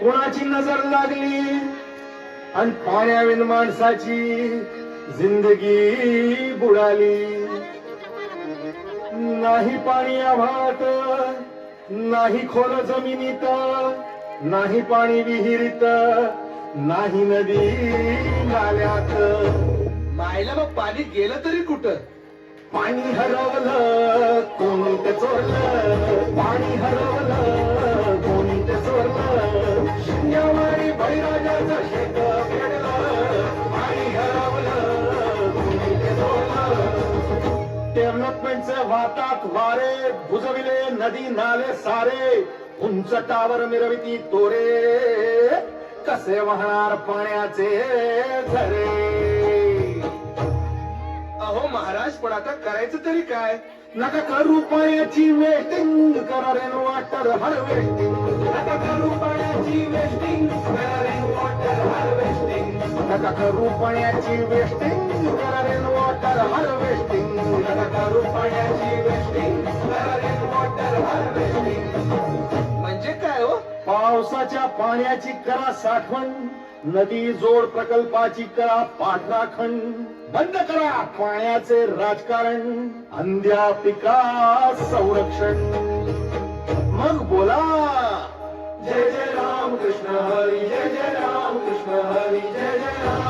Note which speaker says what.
Speaker 1: कोणाची नजर लागली? आणि पाण्याविन माणसाची जिंदगी बुडाली. नाही पाणी आभाळात नाही खोल जमिनीत नाही पाणी विहिरीत नाही नदी नाल्यात.
Speaker 2: मायला मग पाणी गेलं तरी कुठं?
Speaker 1: पाणी हरवलं कोणी चोरलं. पाणी हरवलं डेव्हलपमेंटचे वाहतात वारे बुजविले नदी नाले सारे. उंच टावर मिरविती तोरे कसे वाहणार पाण्याचे झरे?
Speaker 2: अहो महाराज पण आता करायचं तरी काय?
Speaker 1: नका करू पाण्याची वेस्टिंग करा रेन वाटर हर वेस्टिंग नका करू पाण्याची वेस्टिंग करा wasting water harvesting wasting water harvesting
Speaker 2: म्हणजे काय हो?
Speaker 1: पावसाच्या पाण्याची करा साठवण नदी जोड प्रकल्पाची करा पाठराखण. बंद करा! पाण्याचे राजकारण अंध्या पिका संरक्षण. मग बोला